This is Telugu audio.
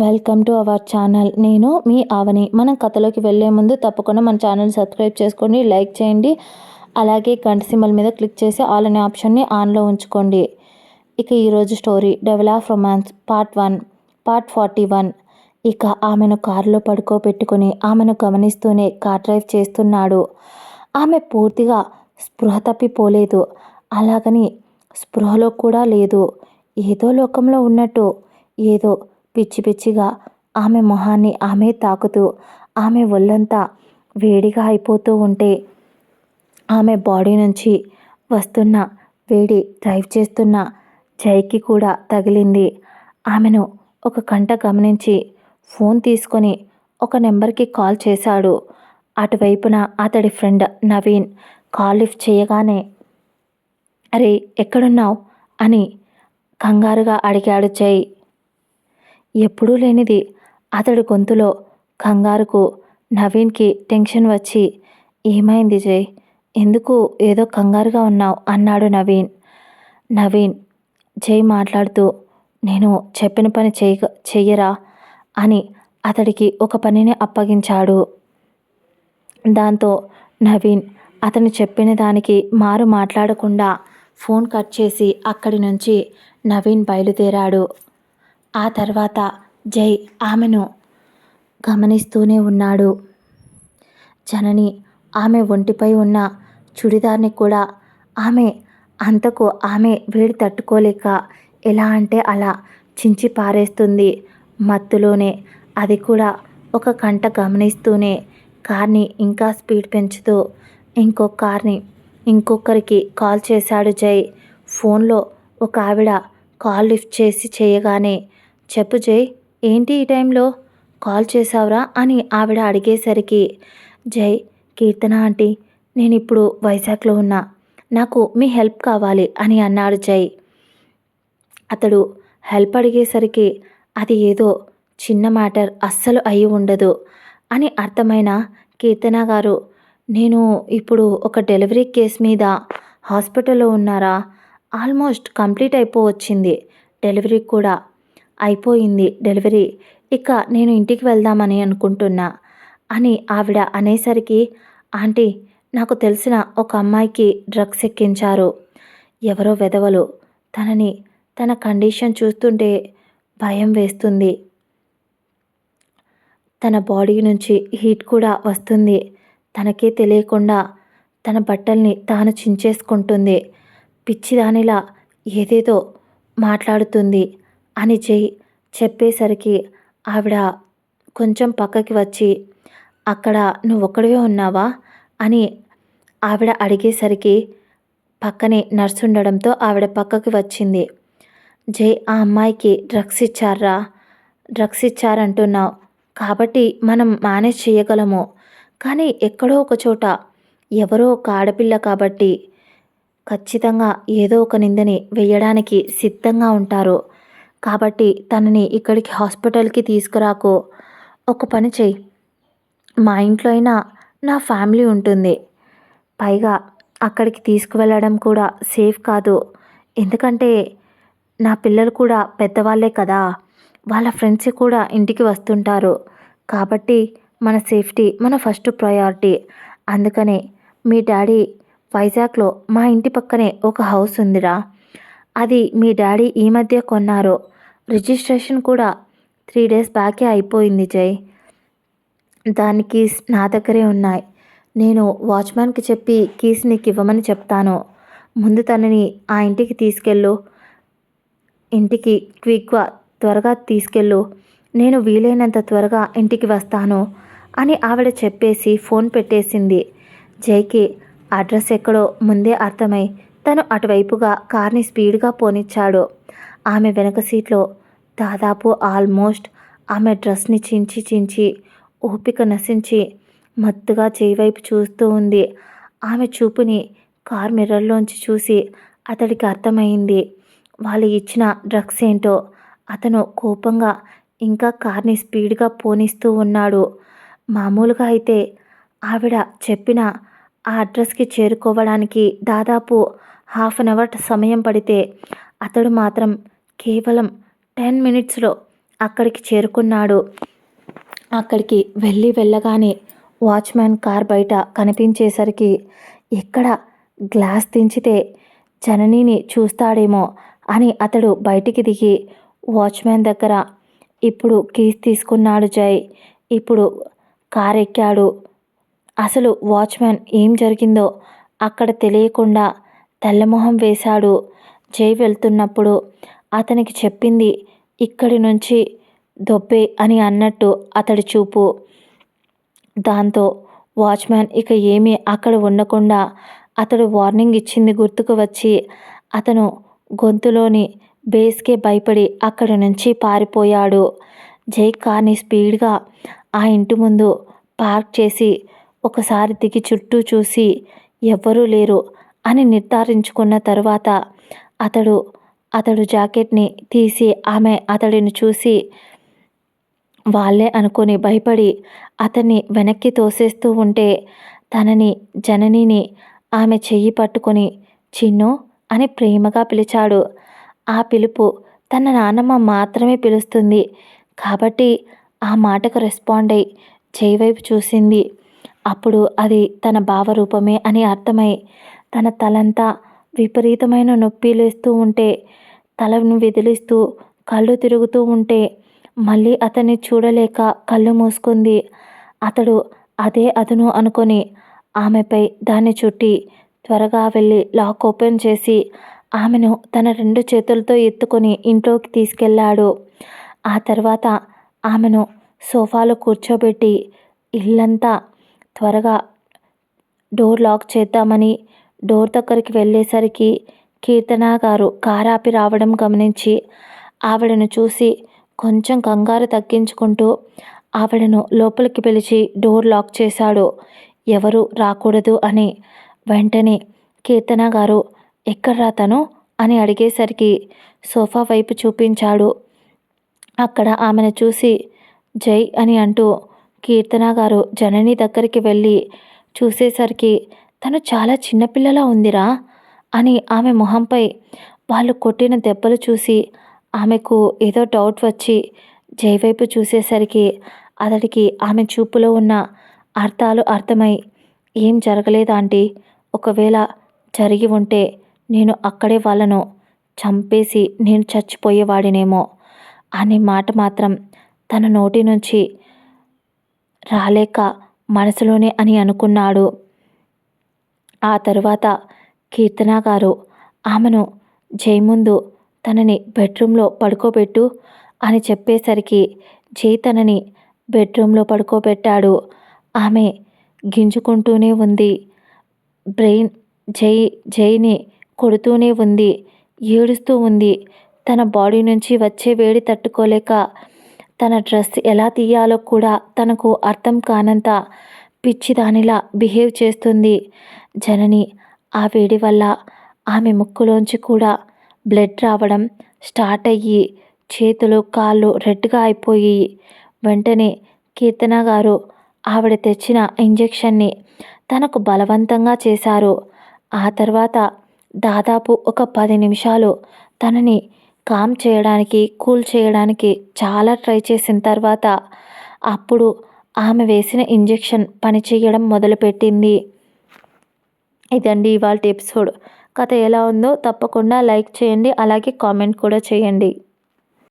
వెల్కమ్ టు అవర్ ఛానల్ నేను మీ ఆవని. మనం కథలోకి వెళ్ళే ముందు తప్పకుండా మన ఛానల్ సబ్స్క్రైబ్ చేసుకోండి లైక్ చేయండి. అలాగే గంట సింబల్ మీద క్లిక్ చేసి ఆల్ అనే ఆప్షన్ని ఆన్లో ఉంచుకోండి. ఇక ఈరోజు story devil of romance part one part forty one ఇక ఆమెను కారులో పడుకోబెట్టుకుని ఆమెను గమనిస్తూనే కార్ డ్రైవ్ చేస్తున్నాడు. ఆమె పూర్తిగా స్పృహ తప్పిపోలేదు. అలాగని స్పృహలో కూడా లేదు. ఏదో లోకంలో ఉన్నట్టు ఏదో పిచ్చి పిచ్చిగా ఆమె మొహాన్ని ఆమె తాకుతూ ఆమె ఒళ్ళంతా వేడిగా అయిపోతూ ఉంటే ఆమె బాడీ నుంచి వస్తున్న వేడి డ్రైవ్ చేస్తున్న జైకి కూడా తగిలింది. ఆమెను ఒక కంట గమనించి ఫోన్ తీసుకొని ఒక నెంబర్కి కాల్ చేశాడు. అటువైపున అతడి ఫ్రెండ్ నవీన్ కాల్ లిఫ్ట్ చేయగానే అరే ఎక్కడున్నావు? అని కంగారుగా అడిగాడు జై. ఎప్పుడూ లేనిది. అతడి గొంతులో కంగారుకు నవీన్కి టెన్షన్ వచ్చి ఏమైంది జై ఎందుకు ఏదో కంగారుగా ఉన్నావు? అన్నాడు నవీన్. నవీన్ జై మాట్లాడుతూ నేను చెప్పిన పని చేయ చెయ్యరా? అని అతడికి ఒక పనిని అప్పగించాడు. దాంతో నవీన్ అతను చెప్పిన దానికి మారు మాట్లాడకుండా ఫోన్ కట్ చేసి అక్కడి నుంచి నవీన్ బయలుదేరాడు. ఆ తర్వాత జై ఆమెను గమనిస్తూనే ఉన్నాడు. జనని ఆమె ఒంటిపై ఉన్న చుడిదార్ని కూడా ఆమె అంతకు ఆమె వేడి తట్టుకోలేక ఎలా అంటే అలా చించి పారేస్తుంది. మత్తులోనే అది కూడా ఒక కంట గమనిస్తూనే కార్ని ఇంకా స్పీడ్ పెంచుతూ ఇంకో కార్ని ఇంకొకరికి కాల్ చేశాడు జై. ఫోన్లో ఒక ఆవిడ కాల్ లిఫ్ట్ చేసి చేయగానే చెప్పు జై ఏంటి ఈ టైంలో? కాల్ చేసావురా అని ఆవిడ అడిగేసరికి జై కీర్తన ఆంటీ నేను ఇప్పుడు వైజాగ్లో ఉన్నా. నాకు మీ హెల్ప్ కావాలి అని అన్నాడు జై. అతడు హెల్ప్ అడిగేసరికి అది ఏదో చిన్న మ్యాటర్ అస్సలు అయి ఉండదు అని అర్థమైన కీర్తన గారు నేను ఇప్పుడు ఒక డెలివరీ కేస్ మీద హాస్పిటల్లో ఉన్నారా? ఆల్మోస్ట్ కంప్లీట్ అయిపోవచ్చింది డెలివరీ కూడా. అయిపోయింది డెలివరీ. ఇక నేను ఇంటికి వెళ్దామని అనుకుంటున్నా అని ఆవిడ అనేసరికి ఆంటీ నాకు తెలిసిన ఒక అమ్మాయికి డ్రగ్స్ ఎక్కించారు. ఎవరో వెధవలు. తనని తన కండిషన్ చూస్తుంటే భయం వేస్తుంది. తన బాడీ నుంచి హీట్ కూడా వస్తుంది. తనకే తెలియకుండా తన బట్టల్ని తాను చించేసుకుంటుంది. పిచ్చిదానిలా ఏదేదో మాట్లాడుతుంది. అని చెయ్యి చెప్పేసరికి ఆవిడ కొంచెం పక్కకి వచ్చి అక్కడ నువ్వు ఒక్కడివే ఉన్నావా? అని ఆవిడ అడిగేసరికి పక్కనే నర్సు ఉండడంతో ఆవిడ పక్కకి వచ్చింది. జై ఆ అమ్మాయికి డ్రగ్స్ ఇచ్చారా డ్రగ్స్ ఇచ్చారంటున్నావు. కాబట్టి మనం మేనేజ్ చేయగలము కానీ ఎక్కడో ఒక చోట ఎవరో ఒక ఆడపిల్ల కాబట్టి ఖచ్చితంగా ఏదో ఒక నిందని వేయడానికి సిద్ధంగా ఉంటారు. కాబట్టి తనని ఇక్కడికి హాస్పిటల్కి తీసుకురాకు. ఒక పని చెయ్యి. మా ఇంట్లో అయినా నా ఫ్యామిలీ ఉంటుంది. పైగా అక్కడికి తీసుకువెళ్ళడం కూడా సేఫ్ కాదు. ఎందుకంటే నా పిల్లలు కూడా పెద్దవాళ్ళే కదా. వాళ్ళ ఫ్రెండ్స్ కూడా ఇంటికి వస్తుంటారు. కాబట్టి మన సేఫ్టీ మన ఫస్ట్ ప్రయారిటీ. అందుకనే మీ డాడీ వైజాగ్లో మా ఇంటి పక్కనే ఒక హౌస్ ఉందిరా. అది మీ డాడీ ఈ మధ్య కొన్నారు. రిజిస్ట్రేషన్ కూడా త్రీ డేస్ బ్యాకే అయిపోయింది జై. దాని కీస్ నా దగ్గరే ఉన్నాయి. నేను వాచ్మ్యాన్కి చెప్పి కీస్ నీకు ఇవ్వమని చెప్తాను. ముందు తనని ఆ ఇంటికి తీసుకెళ్ళు. ఇంటికి క్విక్గా త్వరగా తీసుకెళ్ళు. నేను వీలైనంత త్వరగా ఇంటికి వస్తాను అని ఆవిడ చెప్పేసి ఫోన్ పెట్టేసింది. జైకి అడ్రస్ ఎక్కడో ముందే అర్థమై తను అటువైపుగా కార్ని స్పీడ్గా పోనిచ్చాడు. ఆమె వెనక సీట్లో దాదాపు ఆల్మోస్ట్ ఆమె డ్రెస్ని చించి చించి ఓపిక నశించి మత్తుగా చేయివైపు చూస్తూ ఉంది. ఆమె చూపుని కార్ మిర్రర్లోంచి చూసి అతడికి అర్థమైంది వాళ్ళు ఇచ్చిన డ్రగ్స్ ఏంటో. అతను కోపంగా ఇంకా కార్ని స్పీడ్గా పోనిస్తూ ఉన్నాడు. మామూలుగా అయితే ఆవిడ చెప్పిన ఆ అడ్రస్కి చేరుకోవడానికి దాదాపు హాఫ్ అన్ అవర్ సమయం పడితే అతడు మాత్రం కేవలం టెన్ మినిట్స్లో అక్కడికి చేరుకున్నాడు. అక్కడికి వెళ్ళి వెళ్ళగానే వాచ్మ్యాన్ కార్ బయట కనిపించేసరికి ఎక్కడ గ్లాస్ దించితే జననిని చూస్తాడేమో అని అతడు బయటికి దిగి వాచ్మ్యాన్ దగ్గర ఇప్పుడు కీస్ తీసుకున్నాడు జై ఇప్పుడు కార్ ఎక్కాడు అసలు వాచ్మ్యాన్ ఏం జరిగిందో అక్కడ తెలియకుండా తెల్లమొహం వేశాడు. జై వెళ్తున్నప్పుడు అతనికి చెప్పింది ఇక్కడి నుంచి దొబ్బే అని అన్నట్టు అతడి చూపు. దాంతో వాచ్మ్యాన్ ఇక ఏమీ అక్కడ ఉండకుండా అతడు వార్నింగ్ ఇచ్చింది గుర్తుకు వచ్చి అతను గొంతులోని బేస్కే భయపడి అక్కడి నుంచి పారిపోయాడు. జై కార్ని స్పీడ్గా ఆ ఇంటి ముందు పార్క్ చేసి ఒకసారి దిగి చుట్టూ చూసి ఎవ్వరూ లేరు. అని నిర్ధారించుకున్న తర్వాత అతడు అతడు జాకెట్ని తీసి ఆమె అతడిని చూసి వాళ్ళే అనుకొని భయపడి అతన్ని వెనక్కి తోసేస్తూ ఉంటే తనని జననిని ఆమె చెయ్యి పట్టుకొని చిన్ను అని ప్రేమగా పిలిచాడు. ఆ పిలుపు తన నానమ్మ మాత్రమే పిలుస్తుంది. కాబట్టి ఆ మాటకు రెస్పాండ్ అయి చేయి వైపు చూసింది. అప్పుడు అది తన భావరూపమే అని అర్థమై తన తలంతా విపరీతమైన నొప్పి లేస్తూ ఉంటే తలను విదిలిస్తూ కళ్ళు తిరుగుతూ ఉంటే మళ్ళీ అతన్ని చూడలేక కళ్ళు మూసుకుంది. అతడు అదే అదును అనుకొని ఆమెపై దాన్ని చుట్టి త్వరగా వెళ్ళి లాక్ ఓపెన్ చేసి ఆమెను తన రెండు చేతులతో ఎత్తుకొని ఇంట్లోకి తీసుకెళ్ళాడు. ఆ తర్వాత ఆమెను సోఫాలో కూర్చోబెట్టి ఇల్లంతా త్వరగా డోర్ లాక్ చేద్దామని డోర్ దగ్గరికి వెళ్ళేసరికి కీర్తన గారు కారాపి రావడం గమనించి ఆవిడను చూసి కొంచెం కంగారు తగ్గించుకుంటూ ఆవిడను లోపలికి పిలిచి డోర్ లాక్ చేశాడు. ఎవరు రాకూడదు అని వెంటనే కీర్తన గారు ఎక్కడ రాతను అని అడిగేసరికి సోఫా వైపు చూపించాడు. అక్కడ ఆమెను చూసి జై అని అంటూ కీర్తన గారు జనని దగ్గరికి వెళ్ళి చూసేసరికి తను చాలా చిన్నపిల్లలా ఉందిరా అని ఆమె మొహంపై వాళ్ళు కొట్టిన దెబ్బలు చూసి ఆమెకు ఏదో డౌట్ వచ్చి జై వైపు చూసేసరికి అతడికి ఆమె చూపులో ఉన్న అర్థాలు అర్థమై ఏం జరగలేదాంటీ ఒకవేళ జరిగి ఉంటే నేను అక్కడే వాళ్ళను చంపేసి నేను చచ్చిపోయేవాడినేమో అనే మాట మాత్రం తన నోటి నుంచి రాలేక మనసులోనే అని అనుకున్నాడు ఆ తరువాత కీర్తన గారు ఆమెను జై ముందు తనని బెడ్రూమ్లో పడుకోబెట్టు అని చెప్పేసరికి జై తనని బెడ్రూమ్లో పడుకోబెట్టాడు. ఆమె గింజుకుంటూనే ఉంది. బ్రెయిన్ జై జైని కొడుతూనే ఉంది. ఏడుస్తూ ఉంది. తన బాడీ నుంచి వచ్చే వేడి తట్టుకోలేక తన డ్రెస్ ఎలా తీయాలో కూడా తనకు అర్థం కానంత పిచ్చిదానిలా బిహేవ్ చేస్తుంది. జనని ఆ వేడి వల్ల ఆమె ముక్కులోంచి కూడా బ్లడ్ రావడం స్టార్ట్ అయ్యి చేతులు కాళ్ళు రెడ్గా అయిపోయి వెంటనే కీర్తన గారు ఆవిడ తెచ్చిన ఇంజెక్షన్ని తనకు బలవంతంగా చేశారు. ఆ తర్వాత దాదాపు ఒక పది నిమిషాలు తనని కామ్ చేయడానికి కూల్ చేయడానికి చాలా ట్రై చేసిన తర్వాత అప్పుడు ఆమె వేసిన ఇంజెక్షన్ పనిచేయడం మొదలుపెట్టింది. ఇదండి ఇవాళ ఎపిసోడ్. కథ ఎలా ఉందో తప్పకుండా లైక్ చేయండి అలాగే కామెంట్ కూడా చేయండి.